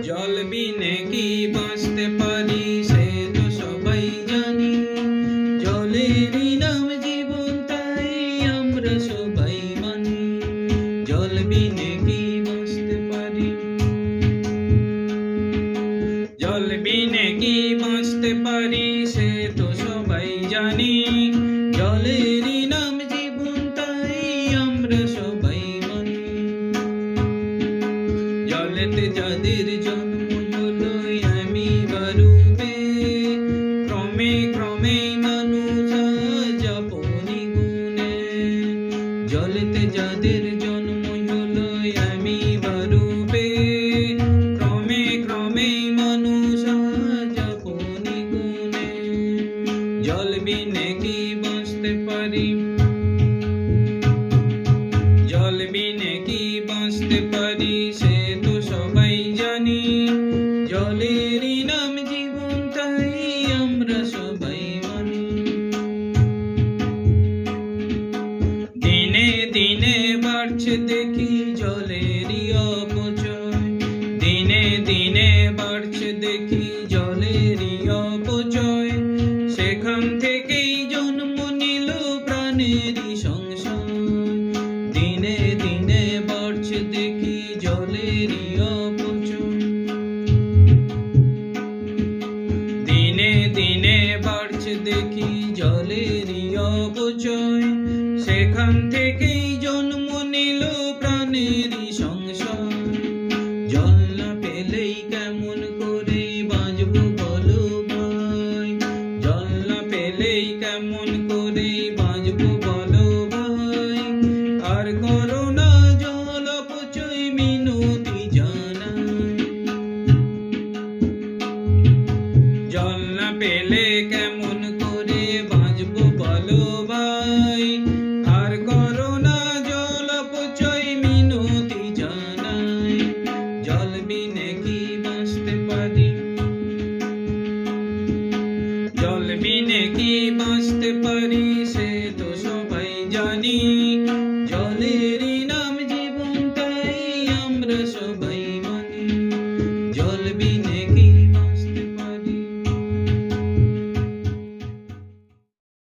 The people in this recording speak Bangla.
জল বিনে কি বাঁচতে পারি সে তো সবাই জানি জলেরই নাম জীবন তাই আমরা সবাই মানি জল বিনে কি বাঁচতে পারি জল বিনে কি বাঁচতে পারি সে তো সবাই জানি জলেরই জলেতে যাদের জন্ম হলো আমি বারুবে ক্রমে ক্রমে মানুষ যাপনি গুণে। জলেতে যাদের জন্ম হলো আমি বারুবে ক্রমে ক্রমে মানুষ যাপনি গুণে। জল বিনে কি দিনে বাড়ছে দেখি জলেরই অপচয়। দিনে দিনে বাড়ছে দেখি জলেরই অপচয়। সেখান থেকেই জন্ম নিল প্রাণেরই সংসার দিনে দিনে বাড়ছে দেখি জলের অপচয় দিনে দিনে বাড়ছে দেখি জলেরই অপচয়। সেখান থেকেই জন্ম নিল না পেলেই করে করে ভাই? আর করোনা জল অপচয় মিনতি পেলে কেমন করে বাঁচব বলো ভাই? আর করোনা জল অপচয় মিনতি জানাই। জল বিনে কি বাঁচতে পারি? জল বিনে কি বাঁচতে পারি, সে তো সবাই জানি।